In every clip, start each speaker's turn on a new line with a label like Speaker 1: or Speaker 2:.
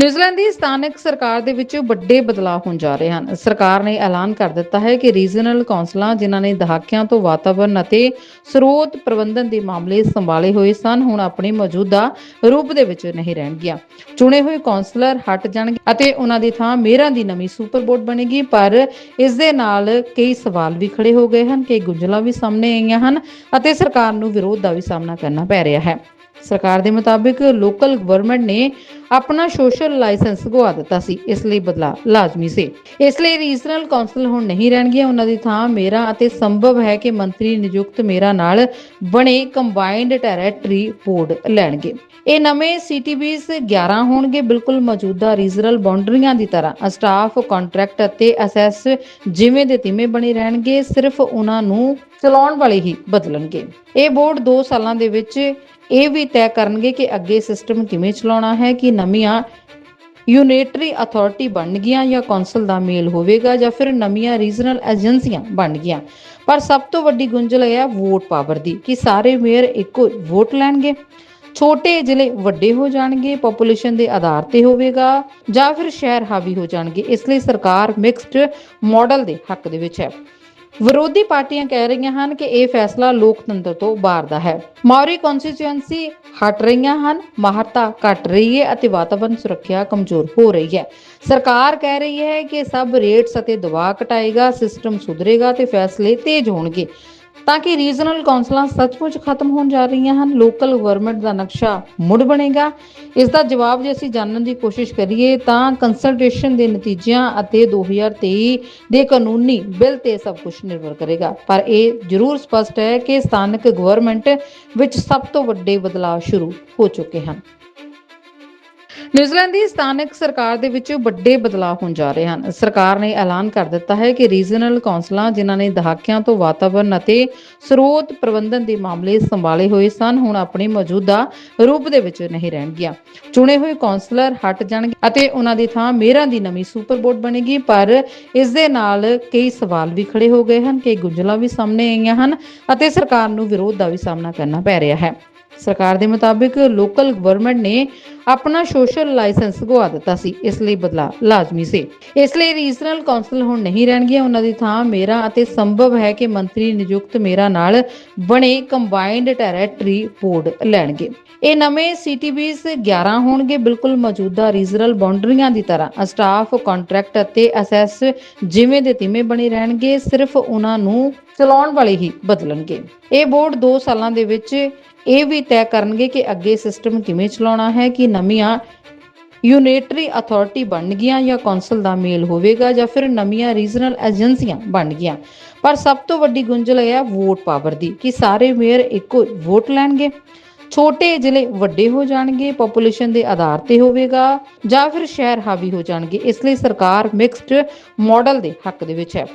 Speaker 1: New Zealand ਦੀ ਸਥਾਨਕ ਸਰਕਾਰ ਦੇ ਵਿੱਚ ਵੱਡੇ ਬਦਲਾਅ ਹੋਣ ਜਾ ਰਹੇ ਹਨ। ਸਰਕਾਰ ਨੇ ਐਲਾਨ ਕਰ ਦਿੱਤਾ ਹੈ ਕਿ ਰੀਜਨਲ ਕੌਂਸਲਾਂ ਜਿਨ੍ਹਾਂ ਨੇ ਦਹਾਕਿਆਂ ਤੋਂ ਵਾਤਾਵਰਣ ਅਤੇ ਸਰੋਤ ਪ੍ਰਬੰਧਨ ਦੇ ਮਾਮਲੇ ਸੰਭਾਲੇ ਹੋਏ ਸਨ, ਹੁਣ ਆਪਣੀ ਮੌਜੂਦਾ ਰੂਪ ਦੇ ਵਿੱਚ ਨਹੀਂ ਰਹਿਣਗੀਆਂ। ਚੁਣੇ ਹੋਏ ਕੌਂਸਲਰ ਹਟ ਜਾਣਗੇ ਅਤੇ ਉਹਨਾਂ ਦੀ ਥਾਂ ਮੇਰਾਂ ਦੀ ਨਵੀਂ ਸੁਪਰ ਬੋਰਡ ਬਣੇਗੀ, ਪਰ ਇਸ ਦੇ ਨਾਲ ਕਈ ਸਵਾਲ ਵੀ ਖੜੇ ਹੋ ਗਏ ਹਨ, ਕਈ ਗੁੰਝਲਾਂ ਵੀ ਸਾਹਮਣੇ ਆਈਆਂ ਹਨ ਅਤੇ ਸਰਕਾਰ ਨੂੰ ਵਿਰੋਧ ਦਾ ਵੀ ਸਾਹਮਣਾ ਕਰਨਾ ਪੈ ਰਿਹਾ ਹੈ। ਸਰਕਾਰ ਦੇ ਮੁਤਾਬਿਕ ਲੋਕਲ ਗਵਰਨਮੈਂਟ ਨੇ ਆਪਣਾ ਸੋਸ਼ਲ ਲਾਇਸੈਂਸ ਗਵਾ ਦਿੱਤਾ ਸੀ, ਇਸ ਲਈ ਬਦਲਾਅ ਲਾਜ਼ਮੀ ਸੀ। ਇਸ ਲਈ ਰੀਜਨਲ ਕੌਂਸਲ ਹੁਣ ਨਹੀਂ ਰਹਿਣਗੀਆਂ, ਉਹਨਾਂ ਦੀ ਥਾਂ ਮੇਰਾ ਅਤੇ ਸੰਭਵ ਹੈ ਕਿ ਮੰਤਰੀ ਨਿਯੁਕਤ ਮੇਰਾ ਨਾਲ ਬਣੇ ਕੰਬਾਈਨਡ ਟੈਰੀਟਰੀ ਬੋਰਡ ਲੈਣਗੇ। ਇਹ ਨਵੇਂ ਸੀਟੀਬੀਸ 11 ਹੋਣਗੇ, ਬਿਲਕੁਲ ਮੌਜੂਦਾ ਰੀਜਨਲ ਬਾਉਂਡਰੀਆਂ ਦੀ ਤਰ੍ਹਾਂ। ਸਟਾਫ ਕੰਟਰੈਕਟ ਅਤੇ ਅਸੈਸ ਜਿਵੇਂ ਦੇ ਤਿਵੇਂ ਬਣੇ ਰਹਿਣਗੇ, ਸਿਰਫ ਉਹਨਾਂ ਨੂੰ ਚਲਾਉਣ ਵਾਲੇ ਹੀ ਬਦਲਣਗੇ। ਇਹ ਬੋਰਡ 2 ਸਾਲਾਂ ਦੇ ਵਿੱਚ ਇਹ ਵੀ ਤੈਅ ਕਰਨਗੇ ਕਿ ਅੱਗੇ ਸਿਸਟਮ ਕਿਵੇਂ ਚਲਾਉਣਾ ਹੈ, ਕਿ ਨਵੀਆਂ ਯੂਨਿਟਰੀ ਅਥਾਰਟੀ ਬਣਨਗੀਆਂ ਜਾਂ ਕੌਂਸਲ ਦਾ ਮੇਲ ਹੋਵੇਗਾ ਜਾਂ ਫਿਰ ਨਵੀਆਂ ਰੀਜਨਲ ਏਜੰਸੀਆਂ ਬਣਨਗੀਆਂ ਪਰ ਸਭ ਤੋਂ ਵੱਡੀ ਗੁੰਝਲ ਹੈ ਵੋਟ ਪਾਵਰ ਦੀ ਕਿ ਸਾਰੇ ਮੇਅਰ ਇੱਕੋ ਵੋਟ ਲੈਣਗੇ। ਛੋਟੇ ਜ਼ਿਲ੍ਹੇ ਵੱਡੇ ਹੋ ਜਾਣਗੇ ਪੋਪੂਲੇਸ਼ਨ ਦੇ ਆਧਾਰ ਤੇ ਹੋਵੇਗਾ ਜਾਂ ਫਿਰ ਸ਼ਹਿਰ ਹਾਵੀ ਹੋ ਜਾਣਗੇ। ਇਸ ਲਈ ਸਰਕਾਰ ਮਿਕਸਡ ਮਾਡਲ ਦੇ ਹੱਕ ਦੇ ਵਿੱਚ ਹੈ। ਵਿਰੋਧੀ ਪਾਰਟੀਆਂ ਕਹਿ ਰਹੀਆਂ ਹਨ ਕਿ ਇਹ ਫੈਸਲਾ ਲੋਕਤੰਤਰ ਤੋਂ ਬਾਹਰ ਦਾ ਹੈ। ਮੌਰੀ ਕਨਸਟੀਚੁਐਂਸੀ ਹਟ ਰਹੀਆਂ ਹਨ ਮਹੱਤਤਾ ਘਟ ਰਹੀ ਹੈ ਅਤੇ ਵਾਤਾਵਰਣ ਸੁਰੱਖਿਆ ਕਮਜ਼ੋਰ ਹੋ ਰਹੀ ਹੈ। ਸਰਕਾਰ ਕਹਿ ਰਹੀ ਹੈ ਕਿ ਸਭ ਰੇਟਸ ਅਤੇ ਦਬਾਅ ਘਟਾਏਗਾ ਸਿਸਟਮ ਸੁਧਰੇਗਾ ਤੇ ਫੈਸਲੇ ਤੇਜ਼ ਹੋਣਗੇ। ਤਾਂ ਕਿ ਰੀਜਨਲ ਕੌਂਸਲਾਂ ਸੱਚਮੁੱਚ ਖਤਮ ਹੋਣ ਜਾ ਰਹੀਆਂ ਹਨ, ਲੋਕਲ ਗਵਰਨਮੈਂਟ ਦਾ ਨਕਸ਼ਾ ਮੁੜ ਬਣੇਗਾ। ਇਸ ਦਾ ਜਵਾਬ ਜੇ ਅਸੀਂ ਜਾਣਨ ਦੀ ਕੋਸ਼ਿਸ਼ ਕਰੀਏ, ਤਾਂ ਕੰਸਲਟੇਸ਼ਨ ਦੇ ਨਤੀਜਿਆਂ ਅਤੇ 2023 ਦੇ ਕਾਨੂੰਨੀ ਬਿੱਲ ਤੇ ਸਭ ਕੁਝ ਨਿਰਭਰ ਕਰੇਗਾ। ਪਰ ਇਹ ਜ਼ਰੂਰ ਸਪਸ਼ਟ ਹੈ ਕਿ ਸਥਾਨਕ ਗਵਰਨਮੈਂਟ ਵਿੱਚ ਸਭ ਤੋਂ ਵੱਡੇ ਬਦਲਾਅ ਸ਼ੁਰੂ ਹੋ ਚੁੱਕੇ ਹਨ। ਨਿਊਜ਼ੀਲੈਂਡ ਦੀ ਸਥਾਨਕ ਸਰਕਾਰ ਦੇ ਵਿੱਚ ਵੱਡੇ ਬਦਲਾਅ ਹੋਣ ਜਾ ਰਹੇ ਹਨ। ਸਰਕਾਰ ਨੇ ਐਲਾਨ ਕਰ ਦਿੱਤਾ ਹੈ ਕਿ ਰੀਜਨਲ ਕੌਂਸਲਾਂ ਜਿਨ੍ਹਾਂ ਨੇ ਦਹਾਕਿਆਂ ਤੋਂ ਵਾਤਾਵਰਣ ਅਤੇ ਸਰੋਤ ਪ੍ਰਬੰਧਨ ਦੇ ਮਾਮਲੇ ਸੰਭਾਲੇ ਹੋਏ ਸਨ, ਹੁਣ ਆਪਣੀ ਮੌਜੂਦਾ ਰੂਪ ਦੇ ਵਿੱਚ ਨਹੀਂ ਰਹਿਣਗੀਆਂ। ਚੁਣੇ ਹੋਏ ਕੌਂਸਲਰ ਹਟ ਜਾਣਗੇ ਅਤੇ ਉਹਨਾਂ ਦੀ ਥਾਂ ਮੇਅਰਾਂ ਦੀ ਨਵੀਂ ਸੁਪਰ ਬੋਰਡ ਬਣੇਗੀ, ਪਰ ਇਸ ਦੇ ਨਾਲ ਕਈ ਸਵਾਲ ਵੀ ਖੜੇ ਹੋ ਗਏ ਹਨ, ਕਈ ਗੁੰਝਲਾਂ ਵੀ ਸਾਹਮਣੇ ਆਈਆਂ ਹਨ ਅਤੇ ਸਰਕਾਰ ਨੂੰ ਵਿਰੋਧ ਦਾ ਵੀ ਸਾਹਮਣਾ ਕਰਨਾ ਪੈ ਰਿਹਾ ਹੈ। ਸਰਕਾਰ ਦੇ ਮੁਤਾਬਿਕ ਲੋਕਲ ਗਵਰਨਮੈਂਟ ਨੇ ਆਪਣਾ ਸੋਸ਼ਲ ਲਾਇਸੈਂਸ ਗਵਾ ਦਿੱਤਾ ਸੀ। ਇਸ ਲਈ ਬਦਲਾਅ ਲਾਜ਼ਮੀ ਸੀ। ਇਸ ਲਈ ਰੀਜਨਲ ਕੌਂਸਲ ਹੁਣ ਨਹੀਂ ਰਹਿਣਗੀਆਂ। ਉਹਨਾਂ ਦੀ ਥਾਂ ਮੇਰਾ ਅਤੇ ਸੰਭਵ ਹੈ ਕਿ ਮੰਤਰੀ ਨਿਯੁਕਤ ਮੇਰਾ ਨਾਲ ਬਣੇ ਕੰਬਾਈਨਡ ਟੈਰੀਟਰੀ ਬੋਰਡ ਲੈਣਗੇ। ਇਹ ਨਵੇਂ ਸੀਟੀਬੀਸ 11 ਹੋਣਗੇ। ਬਿਲਕੁਲ ਮੌਜੂਦਾ ਰੀਜਨਲ ਬਾਉਂਡਰੀਆਂ ਦੀ ਤਰ੍ਹਾਂ ਸਟਾਫ ਕੰਟਰੈਕਟ ਅਤੇ ਅਸੈਸ ਜਿਵੇਂ ਦੇ ਤਿਵੇਂ ਬਣੇ ਰਹਿਣਗੇ। ਸਿਰਫ ਉਹਨਾਂ ਨੂੰ ਚਲਾਉਣ ਵਾਲੇ ਹੀ ਬਦਲਣਗੇ। ਇਹ ਬੋਰਡ 2 ਸਾਲਾਂ ਦੇ ਵਿੱਚ ਇਹ ਵੀ ਤੈਅ ਕਰਨਗੇ ਕਿ ਅੱਗੇ ਸਿਸਟਮ ਕਿਵੇਂ ਚਲਾਉਣਾ ਹੈ, ਕਿ ਨਵੀਆਂ ਯੂਨਿਟਰੀ ਅਥਾਰਟੀ ਬਣਨਗੀਆਂ ਜਾਂ ਕੌਂਸਲ ਦਾ ਮੇਲ ਹੋਵੇਗਾ ਜਾਂ ਫਿਰ ਨਵੀਆਂ ਰੀਜਨਲ ਏਜੰਸੀਆਂ ਬਣਨਗੀਆਂ ਪਰ ਸਭ ਤੋਂ ਵੱਡੀ ਗੁੰਝਲ ਹੈ ਵੋਟ ਪਾਵਰ ਦੀ ਕਿ ਸਾਰੇ ਮੇਅਰ ਇੱਕੋ ਵੋਟ ਲੈਣਗੇ। ਛੋਟੇ ਜ਼ਿਲ੍ਹੇ ਵੱਡੇ ਹੋ ਜਾਣਗੇ ਪੋਪੂਲੇਸ਼ਨ ਦੇ ਆਧਾਰ ਤੇ ਹੋਵੇਗਾ ਜਾਂ ਫਿਰ ਸ਼ਹਿਰ ਹਾਵੀ ਹੋ ਜਾਣਗੇ। ਇਸ ਲਈ ਸਰਕਾਰ ਮਿਕਸਡ ਮਾਡਲ ਦੇ ਹੱਕ ਦੇ ਵਿੱਚ ਹੈ।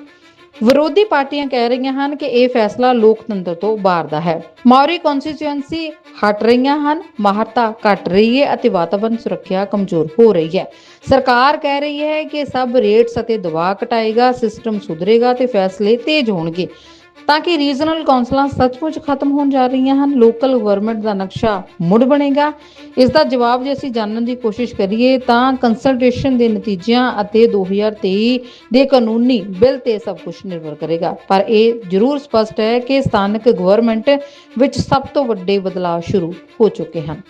Speaker 1: ਵਿਰੋਧੀ ਪਾਰਟੀਆਂ ਕਹਿ ਰਹੀਆਂ ਹਨ ਕਿ ਇਹ ਫੈਸਲਾ ਲੋਕਤੰਤਰ ਤੋਂ ਬਾਹਰ ਦਾ ਹੈ। ਮੌਰੀ ਕਨਸਟੀਚੁਐਂਸੀ ਹਟ ਰਹੀਆਂ ਹਨ ਮਹੱਤਤਾ ਘਟ ਰਹੀ ਹੈ ਅਤੇ ਵਾਤਾਵਰਣ ਸੁਰੱਖਿਆ ਕਮਜ਼ੋਰ ਹੋ ਰਹੀ ਹੈ। ਸਰਕਾਰ ਕਹਿ ਰਹੀ ਹੈ ਕਿ ਸਭ ਰੇਟਸ ਅਤੇ ਦਬਾਅ ਘਟਾਏਗਾ ਸਿਸਟਮ ਸੁਧਰੇਗਾ ਤੇ ਫੈਸਲੇ ਤੇਜ਼ ਹੋਣਗੇ। ਤਾਂ ਕਿ ਰੀਜਨਲ ਕੌਂਸਲਾਂ ਸੱਚਮੁੱਚ ਖਤਮ ਹੋਣ ਜਾ ਰਹੀਆਂ ਹਨ, ਲੋਕਲ ਗਵਰਨਮੈਂਟ ਦਾ ਨਕਸ਼ਾ ਮੁੜ ਬਣੇਗਾ। ਇਸ ਦਾ ਜਵਾਬ ਜੇ ਅਸੀਂ ਜਾਣਨ ਦੀ ਕੋਸ਼ਿਸ਼ ਕਰੀਏ, ਤਾਂ ਕੰਸਲਟੇਸ਼ਨ ਦੇ ਨਤੀਜਿਆਂ ਅਤੇ 2023 ਦੇ ਕਾਨੂੰਨੀ ਬਿੱਲ ਤੇ ਸਭ ਕੁਝ ਨਿਰਭਰ ਕਰੇਗਾ। ਪਰ ਇਹ ਜ਼ਰੂਰ ਸਪਸ਼ਟ ਹੈ ਕਿ ਸਥਾਨਕ ਗਵਰਨਮੈਂਟ ਵਿੱਚ ਸਭ ਤੋਂ ਵੱਡੇ ਬਦਲਾਅ ਸ਼ੁਰੂ ਹੋ ਚੁੱਕੇ ਹਨ।